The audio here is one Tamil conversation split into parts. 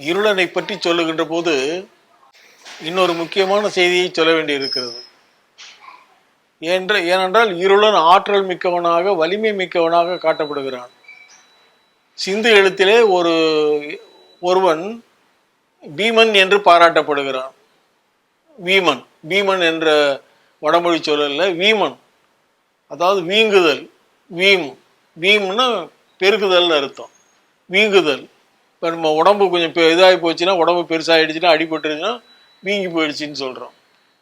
இருளனை பற்றி சொல்லுகின்ற போது இன்னொரு முக்கியமான செய்தியை சொல்ல வேண்டியிருக்கிறது. என்ற ஏனென்றால் இருளன் ஆற்றல் மிக்கவனாக வலிமை மிக்கவனாக காட்டப்படுகிறான். சிந்து எழுத்திலே ஒரு ஒருவன் பீமன் என்று பாராட்டப்படுகிறான். வீமன் பீமன் என்ற வடமொழி சொல்லல வீமன். அதாவது வீங்குதல் வீம். வீம்னா பெருகுதல்னு அர்த்தம். வீங்குதல். இப்போ நம்ம உடம்பு கொஞ்சம் பெ- இதாகி போச்சுன்னா உடம்பு பெருசாகிடுச்சுன்னா அடிபட்டுருச்சுன்னா வீங்கி போயிடுச்சுன்னு சொல்கிறோம்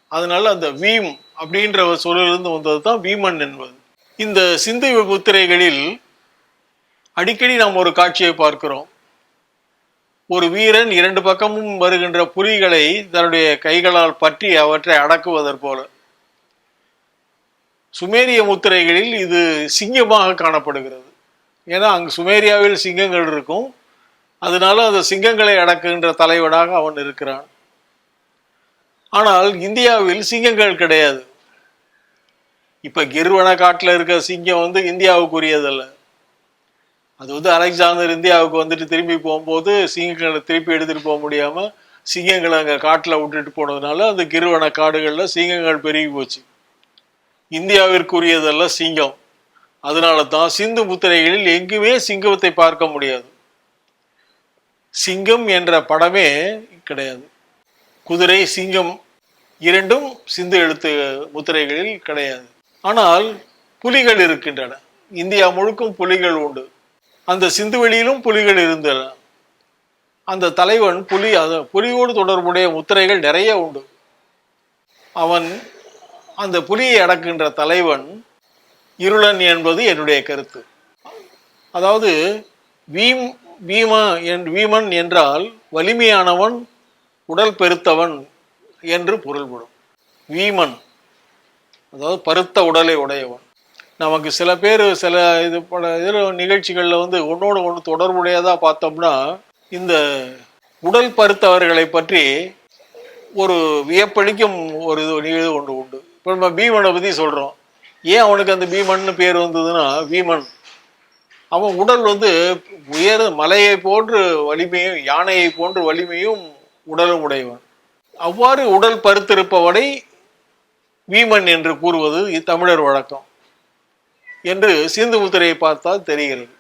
அதனால அந்த வீம் அப்படின்ற சொல்லிலிருந்து வந்தது தான் வீமன் என்பது. இந்த சிந்து முத்திரைகளில் அடிக்கடி நாம் ஒரு காட்சியை பார்க்கிறோம். ஒரு வீரன் இரண்டு பக்கமும் வருகின்ற புலிகளை தன்னுடைய கைகளால் பற்றி அவற்றை அடக்குவதற் போல. சுமேரிய முத்திரைகளில் இது சிங்கமாக காணப்படுகிறது. ஏன்னா அங்கு சுமேரியாவில் சிங்கங்கள் இருக்கும். அதனால அந்த சிங்கங்களை அடக்குகின்ற தலைவனாக அவன் இருக்கிறான். ஆனால் இந்தியாவில் சிங்கங்கள் கிடையாது. இப்ப கிர்வன காட்டில் இருக்க சிங்கம் வந்து இந்தியாவுக்குரியதல்ல. அது வந்து அலெக்சாந்தர் இந்தியாவுக்கு வந்துட்டு திரும்பி போகும்போது சிங்கங்களை திருப்பி எடுத்துட்டு போக முடியாம சிங்கங்களை அங்கே காட்டில் விட்டுட்டு போனதுனால அந்த கிருவன காடுகளில் சிங்கங்கள் பெருகி போச்சு. இந்தியாவிற்குரியதல்ல சிங்கம். அதனால தான் சிந்து முத்திரைகளில் எங்குமே சிங்கத்தை பார்க்க முடியாது. சிங்கம் என்ற படமே கிடையாது. குதிரை சிங்கம் இரண்டும் சிந்து எழுத்து முத்திரைகளில் கிடையாது. ஆனால் புலிகள் இருக்கின்றன. இந்தியா முழுக்கும் புலிகள் உண்டு. அந்த சிந்துவெளியிலும் புலிகள் இருந்தன. அந்த தலைவன் புலி அது புலியோடு தொடர்புடைய முத்திரைகள் நிறைய உண்டு. அவன் அந்த புலியை அடக்குகின்ற தலைவன் இருளன் என்பது என்னுடைய கருத்து. அதாவது வீம் வீம என் வீமன் என்றால் வலிமையானவன் உடல் பெருத்தவன் என்று பொருள்படும். வீமன் அதாவது பருத்த உடலை உடையவன். நமக்கு சில பேர் சில இது பல இதில் நிகழ்ச்சிகளில் வந்து ஒன்றோடு ஒன்று தொடர்புடையதாக பார்த்தோம்னா இந்த உடல் பருத்தவர்களை பற்றி ஒரு வியப்பளிக்கும் ஒரு இது நிகழ்வு ஒன்று உண்டு. இப்போ நம்ம பீமனை பற்றி சொல்கிறோம் ஏன் அவனுக்கு அந்த பீமன் பேர் வந்ததுன்னா வீமன். அவன் உடல் வந்து உயர் மலையை போன்று வலிமையும் யானையை போன்று வலிமையும் உடலும் உடையவன். அவ்வாறு உடல் பருத்திருப்பவனை வீமன் என்று கூறுவது தமிழர் வழக்கம் என்று சிந்து முத்திரையை பார்த்தால் தெரிகிறது.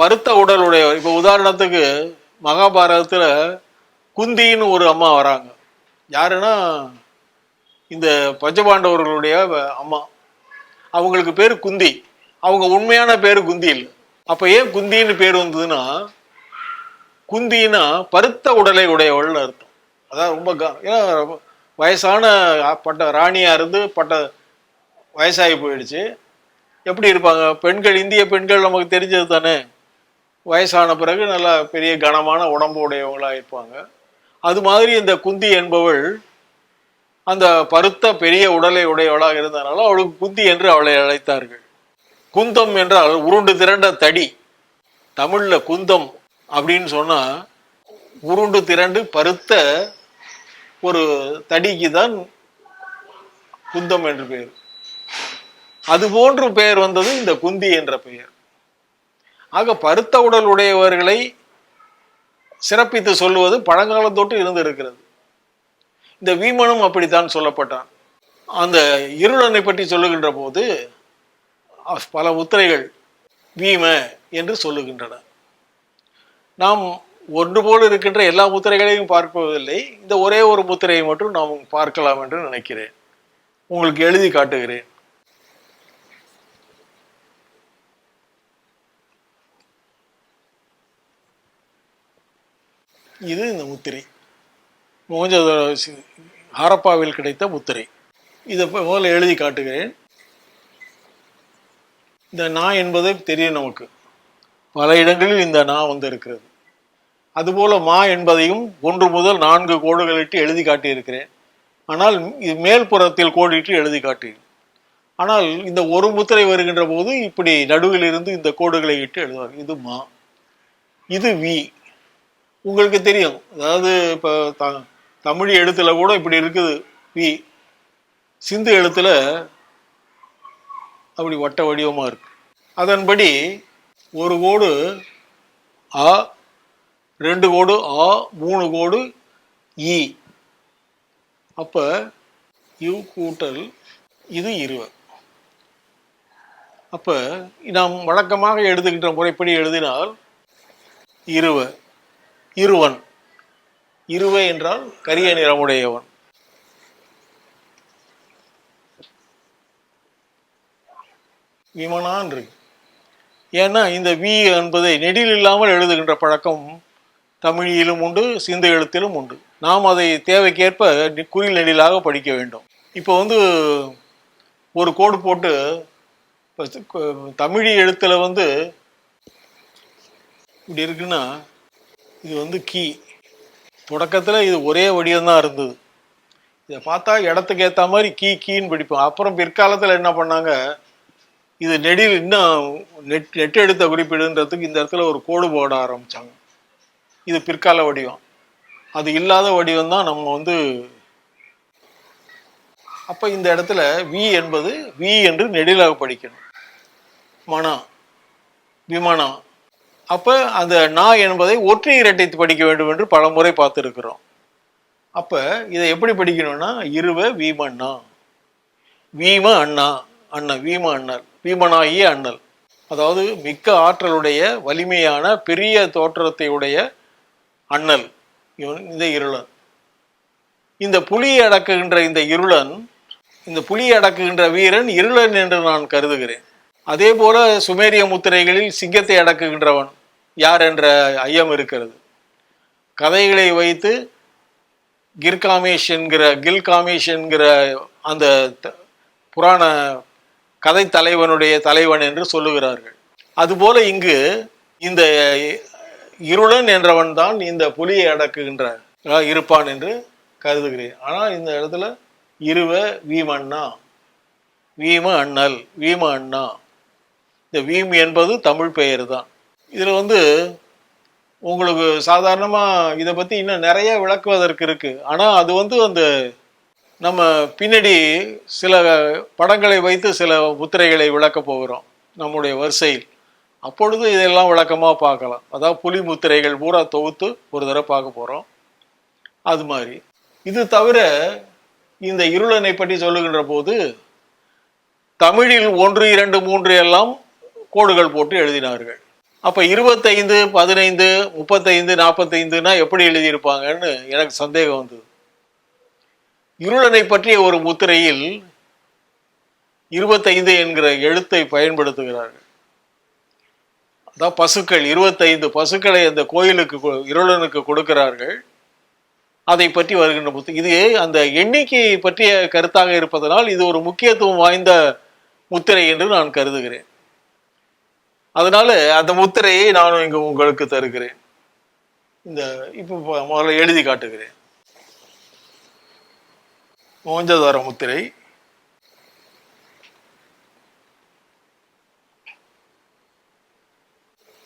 பருத்த உடலுடையவர் இப்போ உதாரணத்துக்கு மகாபாரதத்தில் குந்தின்னு ஒரு அம்மா வராங்க. யாருன்னா இந்த பஞ்சபாண்டவர்களுடைய அம்மா. அவங்களுக்கு பேர் குந்தி. அவங்க உண்மையான பேர் குந்தி இல்லை. அப்போ ஏன் குந்தின்னு பேர் வந்ததுன்னா குந்தினா பருத்த உடலை உடையவள்னு அர்த்தம். அதான் ரொம்ப க- ஏன்னா வயசான பட்ட ராணியா இருந்து பட்ட வயசாகி போயிடுச்சு. எப்படி இருப்பாங்க? பெண்கள் இந்திய பெண்கள் நமக்கு தெரிஞ்சது தானே. வயசான பிறகு நல்லா பெரிய கனமான உடம்பு உடையவங்களாக இருப்பாங்க. அது மாதிரி இந்த குந்தி என்பவள் அந்த பருத்த பெரிய உடலை உடையவளாக இருந்தனால அவளுக்கு குந்தி என்று அவளை அழைத்தார்கள். குந்தம் என்றால் உருண்டு திரண்ட தடி. தமிழ்ல குந்தம் அப்படின்னு சொன்னா உருண்டு திரண்டு பருத்த ஒரு தடிக்கு தான் குந்தம் என்று பெயர். அது போன்று பெயர் வந்தது இந்த குந்தி என்ற பெயர். ஆக பருத்த உடல் உடையவர்களை சிறப்பித்து சொல்லுவது பழங்காலத்தொட்டு இருந்திருக்கிறது இந்த வீமனும் அப்படித்தான் சொல்லப்பட்டான். அந்த இருளனை பற்றி சொல்லுகின்ற போது பல முத்திரைகள் வீம என்று சொல்லுகின்றன. நாம் ஒன்று போல் இருக்கின்ற எல்லா முத்திரைகளையும் பார்ப்பதில்லை. இந்த ஒரே ஒரு முத்திரையை மட்டும் நாம் பார்க்கலாம் என்று நினைக்கிறேன். உங்களுக்கு எழுதி காட்டுகிறேன். இது இந்த முத்திரை. மோஞ்ச ஹரப்பாவில் கிடைத்த முத்திரை. இதை முதல்ல எழுதி காட்டுகிறேன். இந்த நா என்பது தெரியும் நமக்கு. பல இடங்களில் இந்த நா வந்து இருக்கிறது அதுபோல மா என்பதையும் ஒன்று முதல் நான்கு கோடுகளிட்டு எழுதி காட்டியிருக்கிறேன். ஆனால் இது மேல்புறத்தில் கோடிட்டு எழுதி காட்டுகிறேன் ஆனால் இந்த ஒரு முத்திரை வருகின்ற போது இப்படி நடுவில் இருந்து இந்த கோடுகளை இட்டு எழுதுவார். இது மா. இது வி. உங்களுக்கு தெரியும். அதாவது இப்போ த தமிழ் எழுத்துல கூட இப்படி இருக்குது. வி. சிந்து எழுத்துல அப்படி வட்ட வடிவமாக இருக்கு. அதன்படி ஒரு கோடு அ ரெண்டு கோடு ஆ மூணு கோடு இ. அப்போ யு கூட்டல் இது இருவ. அப்போ நாம் வழக்கமாக எழுதுகின்ற முறைப்படி எழுதினால் இருவ. இருவன். இருவ என்றால் கரிய நிறமுடையவன். விமனான் இருக்கு ஏன்னா இந்த வி என்பதை நெடில் இல்லாமல் எழுதுகின்ற பழக்கம் தமிழிலும் உண்டு சிந்த எழுத்திலும் உண்டு. நாம் அதை தேவைக்கேற்ப நி- குறில் நெடிலாக படிக்க வேண்டும். இப்போ வந்து ஒரு கோடு போட்டு இப்ப தமிழ் எழுத்தில் வந்து இப்படி இருக்குன்னா இது வந்து கீ. தொடக்கத்தில் இது ஒரே வடிவம்தான் இருந்தது. இதை பார்த்தா இடத்துக்கு ஏற்ற மாதிரி கீ கீன்னு படிப்போம். அப்புறம் பிற்காலத்தில் என்ன பண்ணாங்க இது நெடில் இன்னும் நெட் நெட் எடுத்த குறிப்பீடுன்றதுக்கு இந்த இடத்துல ஒரு கோடு போட ஆரம்பித்தாங்க இது பிற்கால வடிவம். அது இல்லாத வடிவம் தான் நம்ம வந்து அப்போ இந்த இடத்துல வி என்பது வி என்று நெடிலாக படிக்கணும். மனம் விமானம் அப்போ அந்த நா என்பதை ஒற்றை இரட்டைத்து படிக்க வேண்டும் என்று பல முறை பார்த்துருக்கிறோம். அப்போ இதை எப்படி படிக்கணும்னா இருவ வீம அண்ணா வீம அண்ணா. அண்ணன் வீம அண்ணல் வீமனாகிய அண்ணல். அதாவது மிக்க ஆற்றலுடைய வலிமையான பெரிய தோற்றத்தை உடைய அண்ணல். இவன் இந்த இருளன். இந்த புலியை அடக்குகின்ற இந்த இருளன் இந்த புலியை அடக்குகின்ற வீரன் இருளன் என்று நான் கருதுகிறேன். அதே போல சுமேரிய முத்திரைகளில் சிங்கத்தை அடக்குகின்றவன் யார் என்ற ஐயம் இருக்கிறது. கதைகளை வைத்து கிர்காமேஷ் என்கிற கில்காமேஷ் என்கிற அந்த த- புராண கதை தலைவனுடைய தலைவன் என்று சொல்லுகிறார்கள். அதுபோல இங்கு இந்த இருளன் என்றவன் தான் இந்த புலியை அடக்குகின்றான். இருப்பான் என்று கருதுகிறேன். ஆனால் இந்த இடத்துல இருவ வீமண்ணா வீம அண்ணல் வீம அண்ணா. இந்த வீம் என்பது தமிழ் பெயர் தான் இதில் வந்து உங்களுக்கு சாதாரணமாக இதை பற்றி இன்னும் நிறைய விளக்குவதற்கு இருக்குது ஆனால் அது வந்து அந்த நம்ம பின்னாடி சில படங்களை வைத்து சில முத்திரைகளை விளக்கப் போகிறோம் நம்முடைய வரிசையில். அப்பொழுது இதெல்லாம் விளக்கமாக பார்க்கலாம். அதாவது புலி முத்திரைகள் பூரா தொகுத்து ஒரு தடவை பார்க்க போகிறோம் அது மாதிரி. இது தவிர இந்த இருளனை பற்றி சொல்லுகின்ற போது தமிழில் ஒன்று இரண்டு மூன்று எல்லாம் கோடுகள் போட்டு எழுதினார்கள். அப்போ இருபத்தைந்து பதினைந்து முப்பத்தைந்து நாற்பத்தைந்துனா எப்படி எழுதியிருப்பாங்கன்னு எனக்கு சந்தேகம் வந்தது. இருளனை பற்றிய ஒரு முத்திரையில் இருபத்தைந்து என்கிற எழுத்தை பயன்படுத்துகிறார்கள். அதான் பசுக்கள் இருபத்தைந்து பசுக்களை அந்த கோயிலுக்கு கொ- இருளனுக்கு கொடுக்கிறார்கள். அதை பற்றி வருகின்ற முத்து இது அந்த எண்ணிக்கையை பற்றிய கருத்தாக இருப்பதனால் இது ஒரு முக்கியத்துவம் வாய்ந்த முத்திரை என்று நான் கருதுகிறேன். அதனால அந்த முத்திரையை நான் இங்கு உங்களுக்கு தருகிறேன். இந்த இப்போ முதல்ல எழுதி காட்டுகிறேன். மோஞ்சதார முத்திரை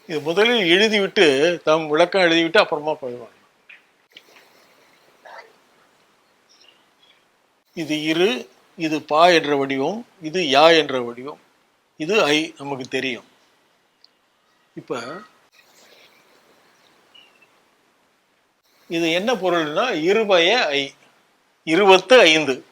இது முதலில் எழுதிவிட்டு தம் விளக்கம் எழுதிவிட்டு அப்புறமா போயிடுவாங்க. இது இரு இது பா என்ற வடிவம் இது யா என்ற வடிவம். இது ஐ நமக்கு தெரியும். இப்ப இது என்ன பொருள்னா இருபய ஐ. இருபத்து ஐந்து.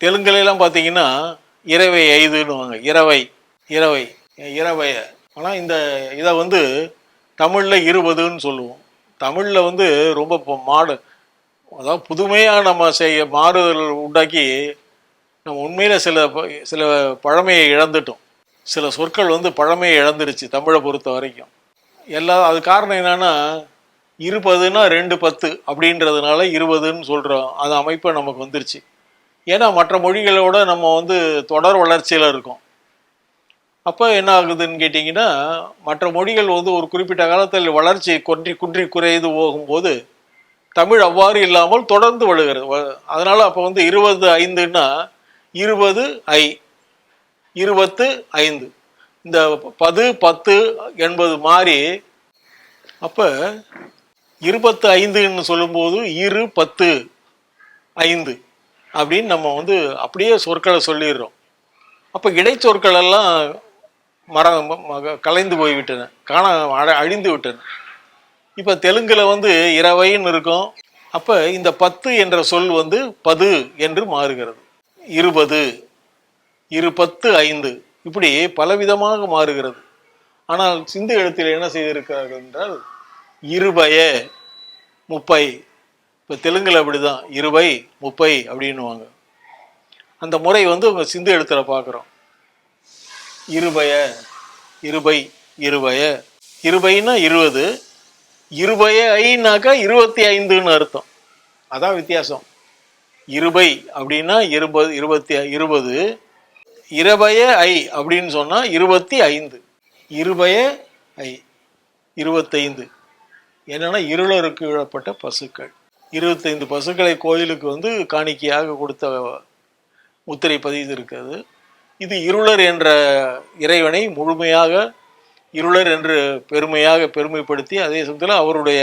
தெலுங்குலாம் பார்த்தீங்கன்னா இரவை ஐதுன்னுவாங்க இரவை இரவை இரவைய. ஆனால் இந்த இதை வந்து தமிழில் இருபதுன்னு சொல்லுவோம். தமிழில் வந்து ரொம்ப இப்போ மாடு அதாவது புதுமையாக நம்ம செய்ய மாறுதல் உண்டாக்கி நம்ம உண்மையில் சில ப- சில பழமையை இழந்துட்டோம். சில சொற்கள் வந்து பழமையை இழந்துருச்சு தமிழை பொறுத்த வரைக்கும். எல்லா அது காரணம் என்னென்னா இருபதுன்னா ரெண்டு பத்து அப்படின்றதுனால இருபதுன்னு சொல்கிறோம் அந்த அமைப்பு நமக்கு வந்துருச்சு. ஏன்னா மற்ற மொழிகளோட நம்ம வந்து தொடர் வளர்ச்சியில் இருக்கோம். அப்போ என்ன ஆகுதுன்னு கேட்டிங்கன்னா மற்ற மொழிகள் வந்து ஒரு குறிப்பிட்ட காலத்தில் வளர்ச்சி குன்றி குன்றி குறைந்து போகும்போது தமிழ் அவ்வாறு இல்லாமல் தொடர்ந்து வழுகிறது அதனால் அப்போ வந்து இருபது ஐந்துன்னா இருபது ஐ இருபத்து ஐந்து. இந்த பது பத்து என்பது மாறி அப்போ இருபத்து ஐந்துன்னு சொல்லும்போது இரு பத்து ஐந்து அப்படின்னு நம்ம வந்து அப்படியே சொற்களை சொல்லிடுறோம். அப்போ இடைச்சொற்கள் எல்லாம் மர கலைந்து போய்விட்டன. காண அழ- அழிந்து விட்டன. இப்போ தெலுங்கில் வந்து இரவைன்னு இருக்கும். அப்போ இந்த பத்து என்ற சொல் வந்து பது என்று மாறுகிறது. இருபது இரு பத்து ஐந்து இப்படி பலவிதமாக மாறுகிறது. ஆனால் சிந்து எழுத்தில் என்ன செய்திருக்கிறார்கள் என்றால் இருபய முப்பை. இப்போ தெலுங்குல அப்படிதான் இருபை முப்பை அப்படின்னுவாங்க. அந்த முறை வந்து உங்கள் சிந்து எழுத்துல பார்க்குறோம் இருபய இருபை இருபய இருபைன்னா இருபது இருபய ஐனாக்கா இருபத்தி ஐந்துன்னு அர்த்தம். அதான் வித்தியாசம். இருபை அப்படின்னா இருபது இருபத்தி இருபது. இருபய ஐ அப்படின்னு சொன்னால் இருபத்தி ஐந்து. இருபய ஐ இருபத்தைந்து. என்னென்னா இருளருக்கு விழப்பட்ட பசுக்கள். இருபத்தைந்து பசுக்களை கோயிலுக்கு வந்து காணிக்கையாக கொடுத்த முத்திரை பதிவு இருக்கிறது. இது இருளர் என்ற இறைவனை முழுமையாக இருளர் என்று பெருமையாக பெருமைப்படுத்தி அதே சமயத்தில் அவருடைய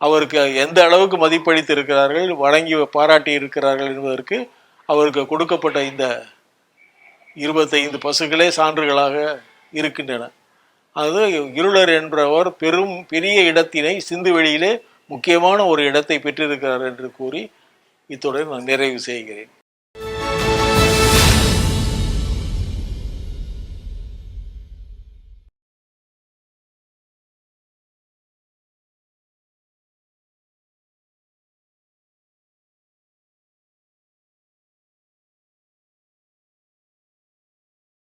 அவருக்கு எந்த அளவுக்கு மதிப்பளித்து இருக்கிறார்கள் வழங்கி பாராட்டி இருக்கிறார்கள் என்பதற்கு அவருக்கு கொடுக்கப்பட்ட இந்த இருபத்தைந்து பசுக்களே சான்றுகளாக இருக்கின்றன. அது இருளர் என்றவர் பெரும் பெரிய இடத்தினை சிந்து வெளியிலே முக்கியமான ஒரு இடத்தை பெற்றிருக்கிறார் என்று கூறி இத்துடன் நான் நிறைவு செய்கிறேன்.